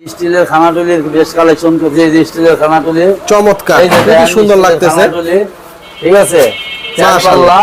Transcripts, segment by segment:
স্টিলের খানাটুলির বেশ কালেকশন করছে এই যে স্টিলের খানাটুলি চমৎকার। সুন্দর লাগতেছে। ঠিক আছে? মাশাআল্লাহ।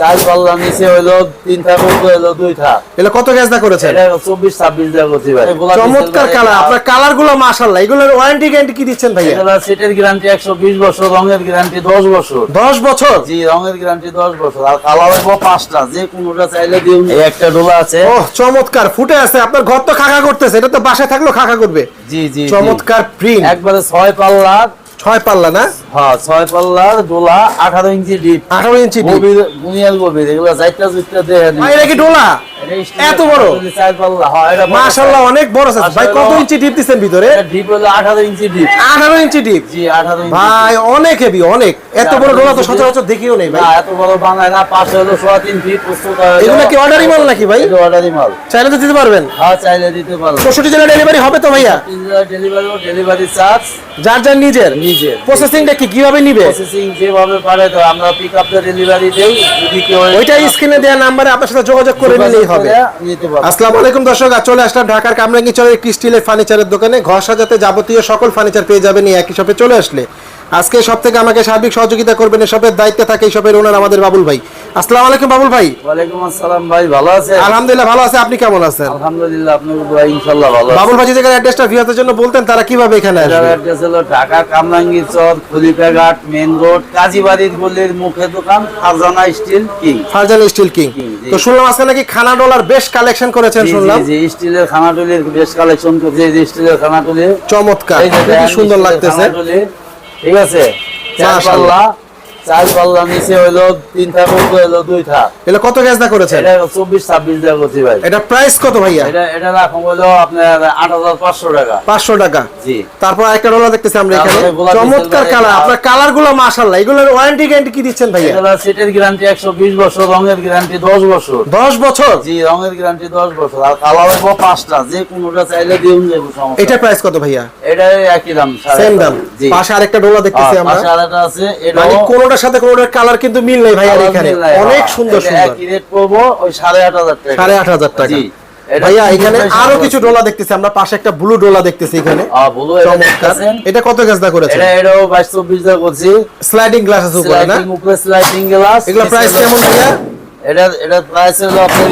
পাল্লা চার পাল্লা নিচে হইল তিন থাক উপরে হইল দুই থাক এগুলো কত গ্যাস দা করেছেন? এটা চব্বিশ ছাব্বিশ দেওয়া করছি ভাই। চমৎকার কালার। আপনার কালারগুলো মাশাল্লাহ এগুলোর ওয়ারেন্টি গ্যারান্টি কি দিচ্ছেন ভাইয়া? এগুলা সেটের গ্যারান্টি একশো বিশ বছর রঙের গ্যারান্টি দশ বছর। দশ বছর? জি রঙের গ্যারান্টি দশ বছর। আর কালার হইব পাঁচটা। যে কোনোটা চাইলে দিন এই একটা ডোলা আছে। ও চমৎকার। ফুটে আছে। আপনার ঘর তো খাকা করতেছে। এটা তো বাসায় থাকলেও খাকা করবে। জি জি। চমৎকার প্রিন্ট একবারে ছয় পাল্লার ছয় পাল্লা না? হ্যাঁ ছয় পাল্লার ডোলা আঠারো ইঞ্চি ডিপ আঠারো ইঞ্চি বুনিয়াল গভীর এগুলো চারটা চুটটা দেখে এটা কি ডোলা? এত বড়? অনেক বড় সাইজ ভাই কত ইঞ্চি ডিপ ভিতরে? ডিপ হলো আঠারো ইঞ্চি ডিপ আঠারো ইঞ্চি ডিপ জি আঠারো ইঞ্চি ভাই অনেক হেভি অনেক। এত বড় ডোলা তো সচরাচর দেখিও নেই ভাই। এত বড় বানায় না পাশে হলো সোয়া তিন ফিট প্রস্তুত এগুলো কি অর্ডারি মাল নাকি ভাই? এটা মাল। চাইলে তো দিতে পারবেন। হ্যাঁ চাইলে দিতে জেলা ডেলিভারি হবে তো ভাইয়া? ডেলিভারি ডেলিভারি চার্জ যার যার নিজের? নিজের। প্রসেসিংটা কি কীভাবে নিবে? প্রসেসিং যেভাবে পারে তো আমরা পিক আপ ডেলিভারি দেই। যদি কেউ ওইটাই স্ক্রিনে দেওয়া নাম্বারে আপনার সাথে যোগাযোগ করে নিলেই হবে। আসসালামু আলাইকুম দর্শক চলে আসলাম ঢাকার কামরাঙ্গি চলের একটি স্টিলের ফার্নিচারের দোকানে। ঘর সাজাতে যাবতীয় সকল ফার্নিচার পেয়ে যাবেন এই একই শপে চলে আসলে। আজকে সব থেকে আমাকে সার্বিক সহযোগিতা করবেন এসবের দায়িত্বে থাকে শপের ওনার আমাদের বাবুল ভাই। আসসালামু আলাইকুম বাবুল ভাই। ওয়ালাইকুম আসসালাম ভাই ভালো আছে আলহামদুলিল্লাহ ভালো আছে। আপনি কেমন আছেন? আলহামদুলিল্লাহ আপনার ভাই ইনশাল্লাহ ভালো আছে। বাবুল ভাই যে জায়গায় অ্যাড্রেসটা ভিউয়ারদের জন্য বলতেন তারা কীভাবে এখানে আসবে? অ্যাড্রেস হলো ঢাকা কামরাঙ্গি চর খলিফাঘাট মেন রোড কাজীবাড়ির গলির মুখে দোকান Farzana steel king. Farzan steel king. তো শুনলাম আজকে নাকি খানা ডলার বেশ কালেকশন করেছেন শুনলাম জি, জি, স্টিলের খানাটুলির বেশ কালেকশন করছে স্টিলের চমৎকার এই যে সুন্দর লাগতেছে। ঠিক আছে মাশাআল্লাহ। পাল্লা পাল্লা নিচে হইল তিন থাক উপরে হইল দুই থাক এটা কত গ্যাস দা এটা চব্বিশ ছাব্বিশ দেওয়া করছি ভাই। এটা প্রাইস কত ভাইয়া? এটা এটা রাখুন হলো আপনার আট হাজার পাঁচশো টাকা। পাঁচশো টাকা। জি। তারপর একটা ডলার দেখতেছি আমরা এখানে। চমৎকার কালার আপনার কালারগুলো মাশাল্লাহ এগুলোর ওয়ারেন্টি গ্যারান্টি কি দিচ্ছেন ভাইয়া? সেটের গ্যারান্টি একশো বিশ বছর রঙের গ্যারান্টি দশ বছর। দশ বছর? জি রঙের গ্যারান্টি দশ বছর। আর কালার পাঁচটা। যে কোনোটা চাইলে দিন যাব সমস্যা এটা প্রাইস কত ভাইয়া? এটা একই দাম সেম দাম। পাশে আরেকটা ডলার দেখতেছি আমরা। পাশে আরেকটা আছে মানে এটাও কোনোটার সাথে কোনোটার কালার কিন্তু মিল নেই ভাইয়া এখানে। অনেক। সুন্দর সুন্দর। একই রেট পড়ব ওই সাড়ে আট হাজার টাকা। সাড়ে আট হাজার টাকা। ভাইয়া এখানে আরও কিছু। ডলা দেখতেছি আমরা পাশে একটা ব্লু ডলা দেখতেছি এখানে। এটা কত দা করেছে? এটা এটাও টাকা করছি। স্লাইডিং গ্লাস আছে উপরে না? উপরে স্লাইডিং গ্লাস এগুলো প্রাইস কেমন ভাইয়া? এটা এটা প্রাইস হলো আপনার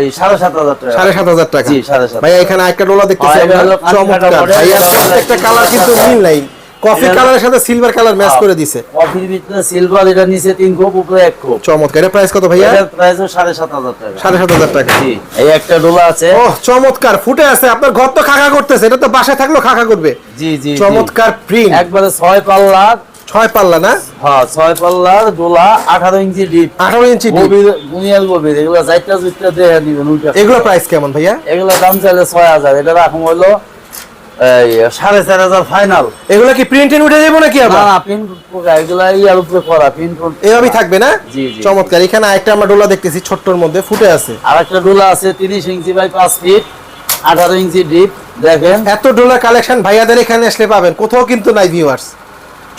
এই সাড়ে সাত হাজার টাকা। সাড়ে সাত হাজার টাকা। জি, সাড়ে ভাইয়া এখানে একটা ডলা দেখতেছি আমরা চমৎকার। ভাইয়া প্রত্যেকটা কালার কিন্তু মিল নাই। কফি কালারের সাথে সিলভার কালার ম্যাচ করে দিছে। কফির ভিতরে সিলভার এটা নিচে তিন কোপ উপরে এক কোপ। চমৎকার। এটা প্রাইস কত ভাইয়া? এটার প্রাইস সাড়ে সাত হাজার টাকা। সাড়ে সাত হাজার টাকা। জি এই একটা ডোলা আছে। ও চমৎকার। ফুটে আছে। আপনার ঘর তো খাকা করতেছে। এটা তো বাসায় থাকলেও খাকা করবে। জি জি। চমৎকার প্রিন্ট একবারে ছয় পাল্লার ছয় পাল্লা না? হ্যাঁ ছয় পাল্লার আঠারো ইঞ্চি ডিপ আঠারো ইঞ্চি বুনিয়াল গভীর এগুলো চারটা চুটটা দেখে নিবেন ওইটা এগুলো প্রাইস কেমন ভাইয়া? এগুলো দাম চাইলে ছয় হাজার। এটা রাখুন হলো সাড়ে চার হাজার ফাইনাল এগুলো কি প্রিন্টিং উঠে যাব নাকি আবার? না পিন এগুলা ইয়ার উপরে করা পিন এভাবেই থাকবে না? জি। চমৎকার এখানে আরেকটা আমরা ডোলা দেখতেছি ছোট্টর মধ্যে ফুটে আছে। আর একটা ডোলা আছে তিরিশ ইঞ্চি বাই পাঁচ ফিট আঠারো ইঞ্চি ডিপ দেখেন। এত ডোলা কালেকশন ভাইয়াদের এখানে আসলে পাবেন কোথাও কিন্তু নাই ভিউয়ার্স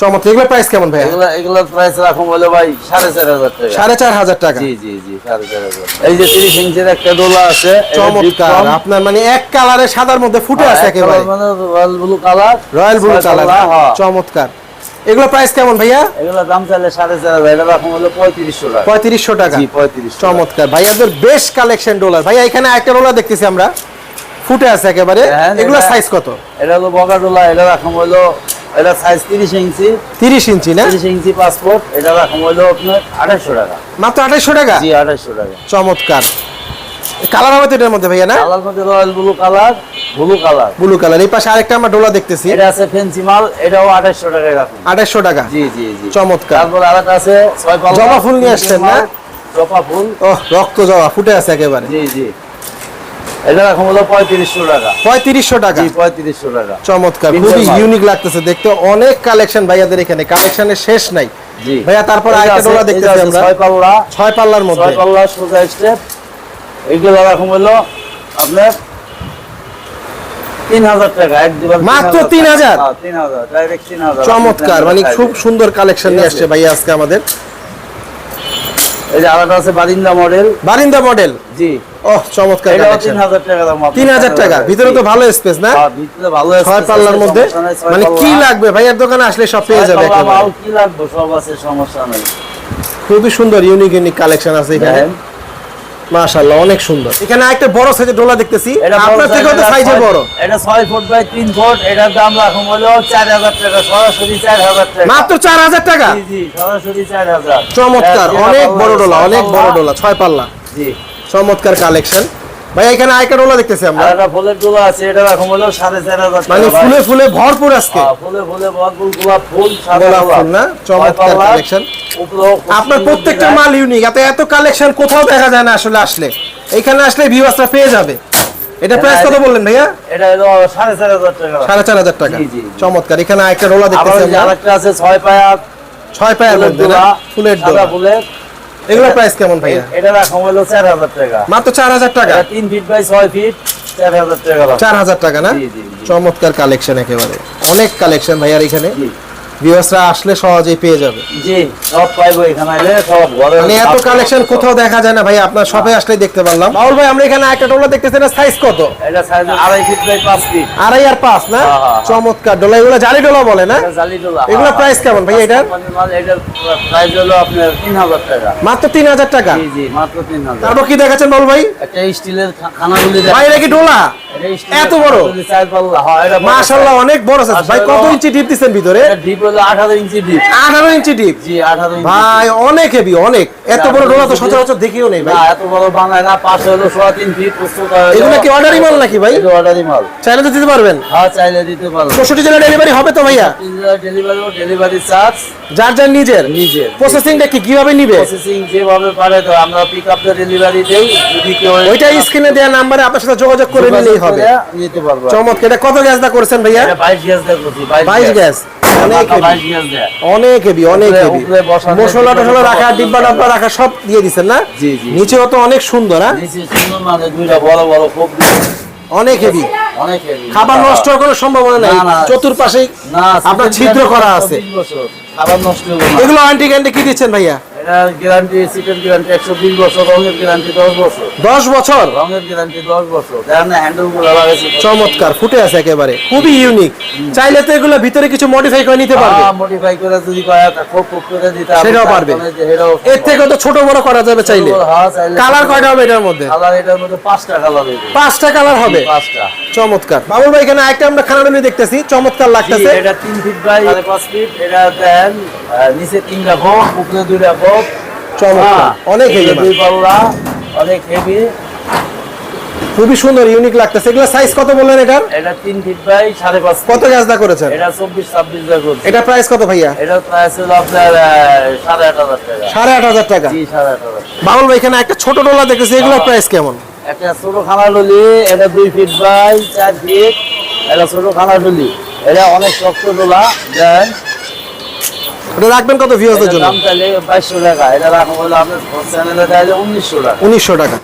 চমৎকার। এগুলো প্রাইস কেমন ভাইয়া? এগুলা এগুলার প্রাইস রাখুন হলো ভাই সাড়ে চার হাজার টাকা। সাড়ে চার হাজার টাকা? জি জি জি সাড়ে চার হাজার এই যে তিরিশ ইঞ্চির একটা ডোলা আছে চমৎকার। আপনার মানে এক কালারে সাদার মধ্যে ফুটে আছে হ্যাঁ, একেবারে। মানে royal blue colour royal blue colour. চমৎকার। এগুলো প্রাইস কেমন ভাইয়া? এগুলোর দাম চাইলে সাড়ে চার হাজার এটা রাখুন হলো পঁয়ত্রিশশো টাকা। পঁয়ত্রিশশো টাকা। জি চমৎকার। ভাইয়াদের বেশ কালেকশন ডলার ভাইয়া এখানে একটা ডলার দেখতেছি আমরা। ফুটে আছে একেবারে। হ্যাঁ, এগুলো সাইজ কত? এটা হলো বগা ডোলা এটা রাখুন হলো এটা সাইজ তিরিশ ইঞ্চি। তিরিশ ইঞ্চি না? তিরিশ ইঞ্চি পাসপোর্ট এটা রাখুন হলো আপনার আঠাশশো টাকা। মাত্র আঠাইশশো টাকা? জি আঠাশশো টাকা। চমৎকার। কালার হবে তো এটার মধ্যে ভাইয়া না? কালার মধ্যে royal blue colour blue colour. Blue colour. এই পাশে আরেকটা আমরা ডোলা দেখতেছি। এটা আছে ফেন্সি মাল এটাও আঠাশশো টাকায় রাখুন আঠাইশশো টাকা? জি জি জি। চমৎকার। তারপর আরেকটা আছে ছয় পাল্লা জবা ফুল নিয়ে আসছেন না? জবা ফুল। ও রক্ত জবা ফুটে আছে একেবারে। জি জি। এটা রাখুন হলো পঁয়ত্রিশশো টাকা। পঁয়ত্রিশশো টাকা? পঁয়ত্রিশশো টাকা। চমৎকার খুবই ইউনিক লাগতেছে দেখতে। অনেক কালেকশন ভাইয়াদের এখানে কালেকশনের শেষ নাই। ভাইয়া তারপর আরেকটা ডোলা দেখতেছি আমরা। ছয় পাল্লা। ছয় পাল্লার মধ্যে। ছয় পাল্লা সোজা স্টেপ এগুলো রাখুন হলো আপনার তিন হাজার টাকা মাত্র হাজার তিন হাজার? চমৎকার মানে খুব সুন্দর কালেকশন নিয়ে আসছে ভাইয়া আজকে আমাদের। এই যে আলাদা আছে বারিন্দা মডেল বারিন্দা মডেল জি। ওহ চমৎকার কালেকশন তিন হাজার টাকা দাম তিন হাজার টাকা। ভিতরে তো ভালো স্পেস না? ভিতরে ভালো ছয় পাল্লার মধ্যে। সমস্যা নাই, ছয় মানে কি লাগবে? ভাইয়ার দোকানে আসলে সব পেয়ে যাবে একেবারে। কি লাগবে? সব আছে সমস্যা নেই। খুবই সুন্দর ইউনিক ইউনিক কালেকশন আছে এখানে। মাশাআল্লাহ অনেক সুন্দর। এখানে একটা বড় সাইজের ডোলা দেখতেছি। আপনার থেকেও তো সাইজে বড়। এটা ছয় ফুট বাই তিন ফুট এটার দাম রাখুন হলো চার হাজার টাকা সরাসরি চার হাজার টাকা। মাত্র চার হাজার টাকা? জি জি সরাসরি চার হাজার। চমৎকার অনেক বড় ডোলা ছয় অনেক বড় পাল্লা। ডোলা ছয় পাল্লা। জি। চমৎকার কালেকশন ভাই এখানে আইকা ডোলা দেখতেছি আমরা। আর ফুলের ডোলা আছে এটা রাখুন হলো সাড়ে চার হাজার টাকা মানে ফুলে ফুলে ভরপুর আজকে। হ্যাঁ, ফুলে ফুলে ভরপুর গোলাপ ফুল সাদা গোলাপ। ফুল না? চমৎকার। উপরেও আপনার প্রত্যেকটা মাল ইউনিক এত এত কালেকশন কোথাও দেখা যায় না আসলে আসলে। এখানে আসলে ভিউয়ার্সরা পেয়ে যাবে। এটা প্রাইস কত বললেন ভাইয়া? এটা হলো সাড়ে চার হাজার টাকা। সাড়ে চার হাজার টাকা। জি, জি, জি। চমৎকার। এখানে একটা রোলা দেখতেছি আমরা। আরেকটা আছে ছয় পায়া ছয় পায়ের ফুলের মধ্যে ফুলের সাদা ডোলা ফুলের। এগুলো প্রাইস কেমন ভাইয়া এটা রাখা হলো চার হাজার টাকা মাত্র চার হাজার টাকা এটা তিন ফিট বাই 6 ফিট চার হাজার টাকা রাখা। চার হাজার টাকা না জি, জি, জি। চমৎকার কালেকশন একেবারে অনেক কালেকশন ভাইয়ার এখানে। ভিউয়ার্সরা আসলে সহজেই পেয়ে যাবে। জি সব পাইবো এখানে আইলে সব ঘরে মানে এত কালেকশন কোথাও দেখা যায় না ভাই আপনার শপে আসলেই দেখতে পারলাম। বাউল ভাই আমরা এখানে একটা ডোলা দেখতেছি না সাইজ কত? এটা সাইজ আড়াই ফিট বাই পাঁচ ফিট আড়াই আর পাঁচ না? হ্যাঁ, হ্যাঁ। চমৎকার ডোলা এগুলো জালি ডোলা বলে না? জালি ডোলা এগুলো price কেমন ভাই এটার? কোম্পানির এটার প্রাইস হলো আপনার তিন হাজার টাকা। মাত্র তিন হাজার টাকা? জি জি মাত্র তিন হাজার। তারপর কি দেখাচ্ছেন বল ভাই? একটা স্টিলের খানাগুলি ভাই এটা কি ডোলা? এত বড়? হ্যাঁ মাশাআল্লাহ অনেক বড় সাইজ ভাই কত। ইঞ্চি ডিপ দিচ্ছেন ভিতরে? ডিপ হলো আঠারো ইঞ্চি ডিপ আঠারো ইঞ্চি ডিপ জি আঠারো ইঞ্চি ভাই অনেক হেভি অনেক। এত বড় ডোলা তো সচরাচর দেখিও নেই ভাই। এত বড় বানায় না পাশে হলো সোয়া তিন ফিট প্রস্তুত এগুলো কি অর্ডারি মাল নাকি ভাই? এটা অর্ডারই মাল। চাইলে তো দিতে পারবেন। হ্যাঁ চাইলে দিতে পারব। চৌষট্টি জেলা ডেলিভারি হবে তো ভাইয়া? ডেলিভারি ডেলিভারি চার্জ যার যার নিজের? নিজের। প্রসেসিংটা কি কীভাবে নিবে? প্রসেসিং যেভাবে পারে তো আমরা ডেলিভারি দেই যদি কেউ ওইটা স্ক্রিনে দেওয়া নাম্বারে আপনার সাথে যোগাযোগ করে নিলেই হবে। নিতে পারব। চমৎকার এটা কত গ্যাস দা করেছেন ভাইয়া? এটা 22 গ্যাস দেয় করছি বাইশ গ্যাস। অনেক হেভি 22 গ্যাস দেয় অনেক হেভি অনেক হেভি মশলা ডিব্বা টসলা রাখা ডিব্বা ডাব্বা রাখা সব দিয়ে দিচ্ছেন না? নিচে। তো অনেক সুন্দর হ্যাঁ? মানে বড় বড় অনেক হেভি খাবার নষ্ট হওয়ার কোনো সম্ভাবনা নাই। চতুর্পাশেই আপনার ছিদ্র করা আছে। 20 বছর। খাবার নষ্ট হবে না। এগুলো আন্টি গ্যান্টি কি দিচ্ছেন ভাইয়া? গ্যারান্টি সিটের গ্যারান্টি 120 বছর রঙের গ্যারান্টি 10 বছর। দশ বছর? রঙের গ্যারান্টি 10 বছর। দেখেন হ্যান্ডেলগুলো লাগাইছে চমৎকার ফুটে আছে একেবারে খুবই ইউনিক চাইলে তো এগুলো ভিতরে কিছু মডিফাই করে নিতে পারবে। মডিফাই করে যদি কয় খুব খুব করে দিতে সেটাও পারবে। তারপরে যে এটাও এর থেকে তো ছোট বড় করা যাবে চাইলে। হ্যাঁ, কালার কয়টা হবে এটার মধ্যে? কালার এটার মধ্যে পাঁচটা কালার হবে। পাঁচটা কালার হবে? পাঁচটা। চমৎকার। ভাই এখানে একটা আমরা খানাডুলি দেখতেছি চমৎকার লাগতেছে। এটা তিন ফিট বাই পাঁচ ফিট এটা দেন নিচে তিনটা ভোগ উপরে দুইটা ভোগ চমৎকার। অনেক হেভি দুই পাল্লা অনেক হেভি খুবই সুন্দর ইউনিক লাগতেছে। এগুলো সাইজ কত বললেন এটার? এটা তিন ফিট বাই সাড়ে পাঁচ কত কত গ্যাস দা করেছেন? এটা চব্বিশ ছাব্বিশ হাজার করছে। এটা প্রাইস কত ভাইয়া? এটা প্রাইস হলো আপনার আহ, সাড়ে আট হাজার টাকা। সাড়ে আট হাজার টাকা। জি সাড়ে আট হাজার বাবুল ভাই এখানে একটা ছোট ডোলা দেখতেছি। এগুলোর হ্যাঁ। প্রাইস কেমন? একটা ছোট খানা ডলি এটা দুই ফিট বাই চার ফিট এটা ছোট খানা ডলি এটা অনেক শক্ত ডোলা দেন ওটা রাখবেন কত ভিউয়ারদের জন্য? দাম তাহলে বাইশশো টাকা এটা রাখা হলো আপনার চ্যানেলে চাইলে উনিশশো টাকা। উনিশশো টাকা।